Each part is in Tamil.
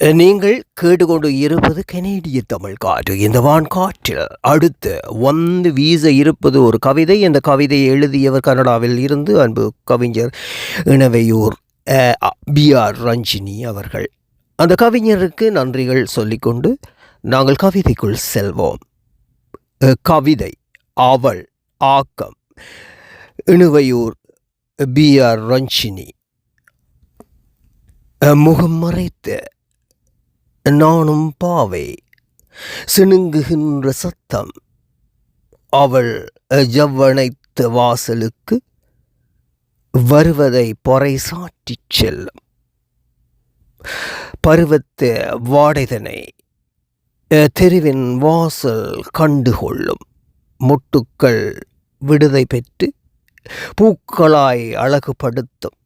நீங்கள் கேட்டுக்கொண்டு இருப்பது கனேடிய தமிழ் காற்று. இந்த வான் காற்றில் அடுத்து வந்து வீச இருப்பது ஒரு கவிதை. இந்த கவிதையை எழுதியவர் கனடாவில் இருந்து அன்பு கவிஞர் இணவையூர் பி ஆர் ரஞ்சினி அவர்கள். அந்த கவிஞருக்கு நன்றிகள் சொல்லிக்கொண்டு நாங்கள் கவிதைக்குள் செல்வோம். கவிதை அவள் ஆக்கம் இணுவையூர் பி ஆர் ரஞ்சினி. முகம் மறைத்து நானும் பாவை. சிணுங்குகின்ற சத்தம். அவள் ஜவ்வனைத்த வாசலுக்கு வருவதை பொறைசாட்டிச் செல்லும். பருவத்து வாடைதனை தெருவின் வாசல் கண்டுகொள்ளும். முட்டுக்கள் விடுதை பெற்று பூக்களாய் அழகுபடுத்தும்.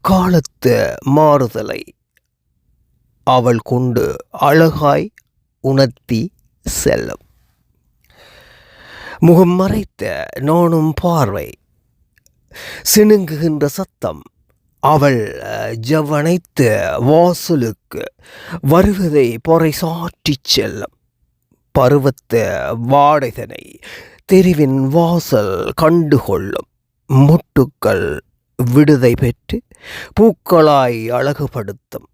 காலத்து மாறுதலை அவள் கொண்டு அழகாய் உணர்த்தி செல்லும். முகம் மறைத்த நோனும் பார்வை. சினுங்குகின்ற சத்தம் அவள் அஹ், வாசலுக்கு வருவதை பொறை சாற்றிச் செல்லும். பருவத்த வாடகனை தெருவின் வாசல் கண்டுகொள்ளும். முட்டுக்கள் விடுதை பெற்று பூக்களாய் அழகுபடுத்தும்.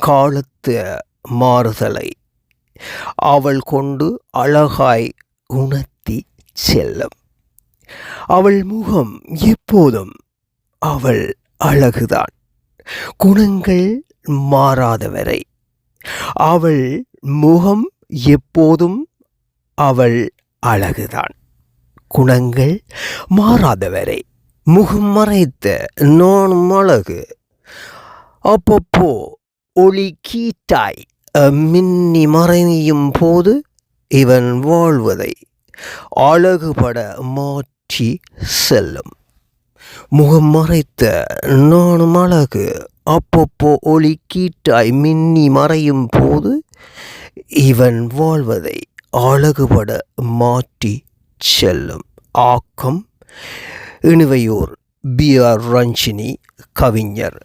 காலத்து மாறுதலை அவள் கொண்டு அழகாய் உணர்த்தி செல்லும். அவள் முகம் எப்போதும் அவள் அழகுதான். குணங்கள் மாறாதவரை அவள் முகம் எப்போதும் அவள் அழகுதான். குணங்கள் மாறாதவரை முகம் மறைத்த நோன் அழகு. அப்பப்போ ஒளி கீட்டாய் மின்னி மறையும் போது இவன் வாழ்வதை அழகுபட மாற்றி செல்லும். முகம் மறைத்த நானும் அழகு. அப்பப்போ ஒளி கீட்டாய் மின்னி மறையும் போது இவன் வாழ்வதை அழகுபட மாற்றி செல்லும். ஆக்கம் இணுவையூர் பி ஆர் ரஞ்சினி கவிஞர்.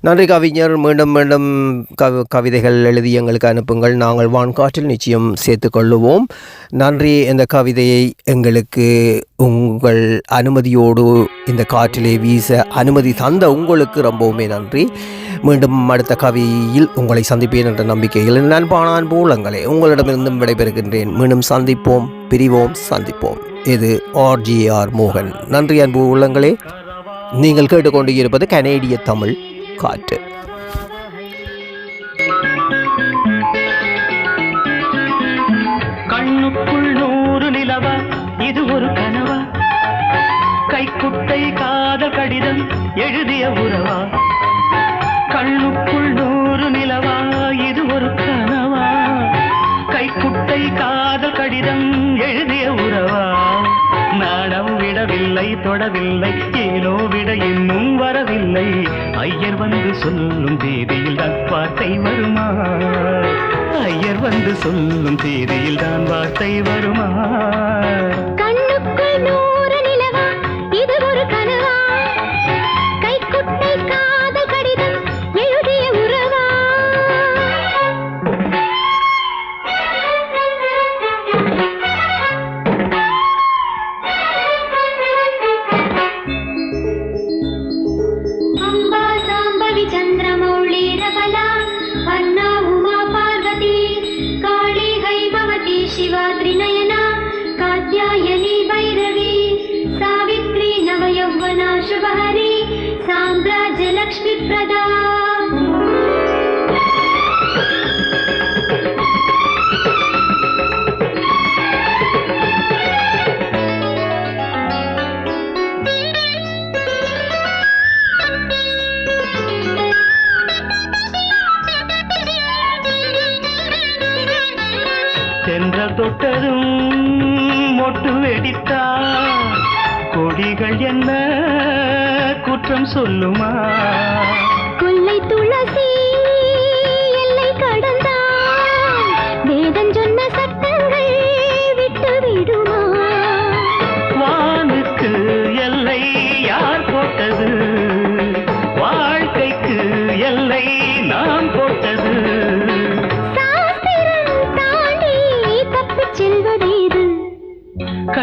நன்றி கவிஞர். மீண்டும் மீண்டும் கவி கவிதைகள் எழுதி எங்களுக்கு அனுப்புங்கள். நாங்கள் வான்காற்றில் நிச்சயம் சேர்த்துக்கொள்ளுவோம் நன்றி. இந்த கவிதையை எங்களுக்கு உங்கள் அனுமதியோடு இந்த காற்றிலே வீச அனுமதி தந்த உங்களுக்கு ரொம்பவுமே நன்றி. மீண்டும் அடுத்த கவியில் உங்களை சந்திப்பேன் என்ற நம்பிக்கையில் நண்பானான் அன்பு உள்ளங்களே உங்களிடமிருந்தும் விடைபெறுகின்றேன். மீண்டும் சந்திப்போம் பிரிவோம் சந்திப்போம். இது ஆர்ஜிஆர் மோகன். நன்றி அன்பு உள்ளங்களே. நீங்கள் கேட்டுக்கொண்டு இருப்பது கனேடிய தமிழ். காற்று கண்ணுக்குள் நூறு நிலவா இது ஒரு கனவா? கைக்குட்டை காதல் கடிதம் எழுதிய உறவா? கண்ணுக்குள் நூறு நிலவா இது ஒரு கனவா? கைக்குட்டை காதல் கடிதம் எழுதிய விடவில்லை தொடவில்லை. ஏனோ விட இன்னும் வரவில்லை. ஐயர் வந்து சொல்லும் தேதியில் தான் வார்த்தை வருமா? ஐயர் வந்து சொல்லும் தேதியில் தான் வார்த்தை வருமா? नवयौवना शुभहरी साम्राज्यलक्ष्मीप्रदा தென்றல் தொட்டதும் மொட்டு வெடித்தா கொடிகள் என்ன குற்றம் சொல்லுமா? கொல்லை துளசி எல்லை கடந்தான் வேதம் சொன்ன சட்டங்கள் விட்டு விடுமா? வானுக்கு எல்லை யார் போட்டது? வாழ்க்கைக்கு எல்லை நாம் போட்டது.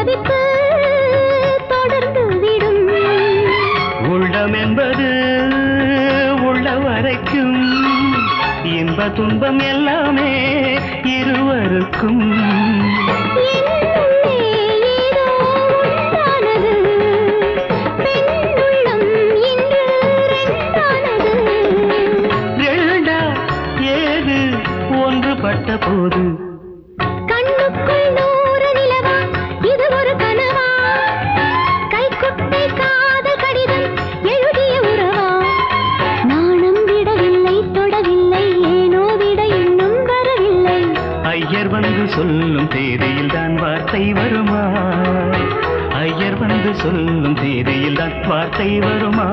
தவிப்பு தொடர்ந்து விடும். உள்ளம் என்பது உள்ள வரைக்கும் இன்ப துன்பம் எல்லாமே இருவருக்கும். ஏதோ சொல்லும் தேதியில் தான் வார்த்தை வருமா? ஐயர் வந்து சொல்லும் தேதியில் தான் வார்த்தை வருமா?